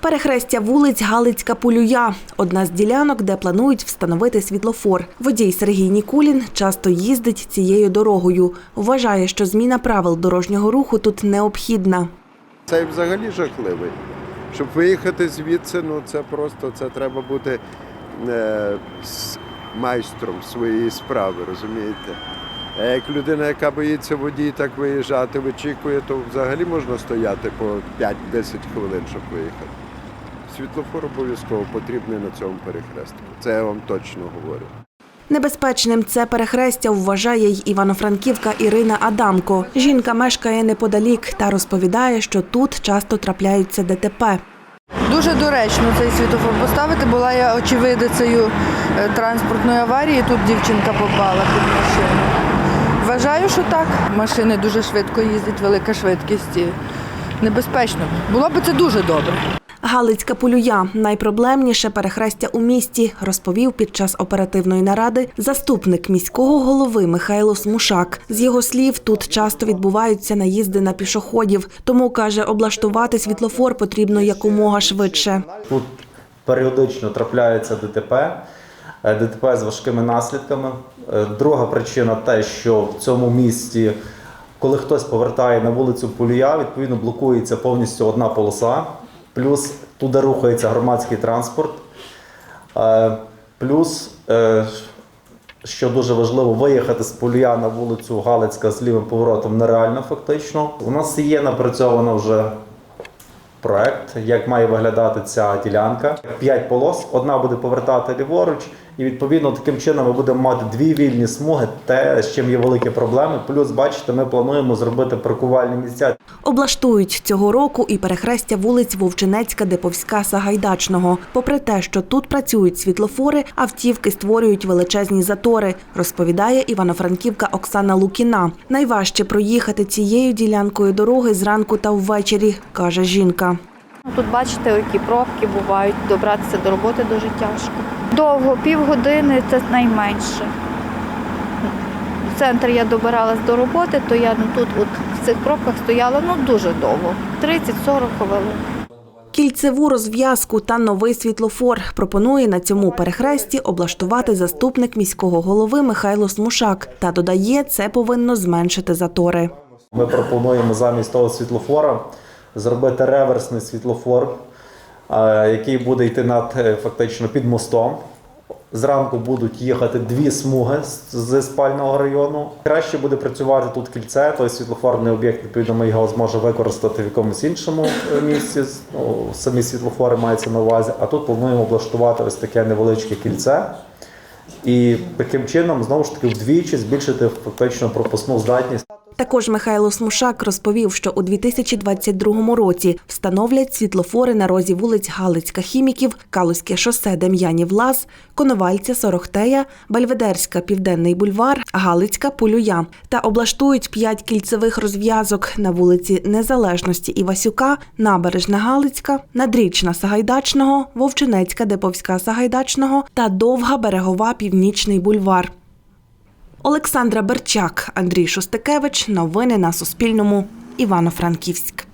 Перехрестя вулиць Галицька Полюя одна з ділянок, де планують встановити світлофор. Водій Сергій Нікулін часто їздить цією дорогою. Вважає, що зміна правил дорожнього руху тут необхідна. Це взагалі жахливий. Щоб виїхати звідси, ну це просто це треба бути е, майстром своєї справи, розумієте? А як людина, яка боїться водій так виїжджати, вичікує, то взагалі можна стояти по 5-10 хвилин, щоб виїхати. Світлофор обов'язково потрібний на цьому перехрестку. Це я вам точно говорю. Небезпечним це перехрестя вважає й івано-франківка Ірина Адамко. Жінка мешкає неподалік та розповідає, що тут часто трапляються ДТП. Дуже доречно цей світофор поставити. Була я очевидицею е, транспортної аварії. Тут дівчинка попала під машину. Вважаю, що так. Машини дуже швидко їздять, велика швидкість. і Небезпечно. Було б це дуже добре. Галицька полюя найпроблемніше перехрестя у місті, розповів під час оперативної наради заступник міського голови Михайло Смушак. З його слів, тут часто відбуваються наїзди на пішоходів, тому каже, облаштувати світлофор потрібно якомога швидше. Тут періодично трапляються ДТП, е, ДТП з важкими наслідками. Е, Друга причина те, що в цьому місті, коли хтось повертає на вулицю Полія, відповідно блокується повністю одна полоса, плюс туди рухається громадський транспорт. Е, Плюс, е, що дуже важливо, виїхати з Полія на вулицю Галицька з лівим поворотом нереально фактично. У нас є напрацьовано вже проект, як має виглядати ця ділянка. П'ять полос, одна буде повертати ліворуч, і відповідно таким чином ми будемо мати дві вільні смуги, те, з чим є великі проблеми. Плюс, бачите, ми плануємо зробити паркувальні місця. Облаштують цього року і перехрестя вулиць Вовчинецька, Деповська, Сагайдачного. Попри те, що тут працюють світлофори, автівки створюють величезні затори, розповідає івано-франківка Оксана Лукіна. Найважче проїхати цією ділянкою дороги зранку та ввечері, каже жінка. Ну, Тут бачите, які пробки бувають, добратися до роботи дуже тяжко. Довго, півгодини це найменше. В центр я добиралась до роботи, то я ну, тут от, в цих пробках стояла ну, дуже довго 30-40 хвилин. Кільцеву розв'язку та новий світлофор пропонує на цьому перехресті облаштувати заступник міського голови Михайло Смушак. Та додає, це повинно зменшити затори. Ми пропонуємо замість того світлофора зробити реверсний світлофор, е, який буде йти над е, фактично під мостом. Зранку будуть їхати дві смуги з- спального району. Краще буде працювати тут кільце, той світлофорний об'єкт, відповідно, ми його зможемо використати в якомусь іншому е, місці. Ну, самі світлофори маються на увазі. А тут плануємо облаштувати ось таке невеличке кільце. І таким чином знову ж таки вдвічі збільшити фактично пропускну здатність. Також Михайло Смушак розповів, що у 2022 році встановлять світлофори на розі вулиць Галицька Хіміків, Калузьке шосе Дем'янів Лаз, Коновальця, Сорохтея, Бельведерська Південний бульвар, Галицька Полюя та облаштують п'ять кільцевих розв'язок на вулиці Незалежності Івасюка, Набережна Галицька, Надрічна Сагайдачного, Вовчинецька Деповська Сагайдачного та Довга Берегова Північний бульвар. Олександра Берчак, Андрій Шостикевич. Новини на Суспільному. Івано-Франківськ.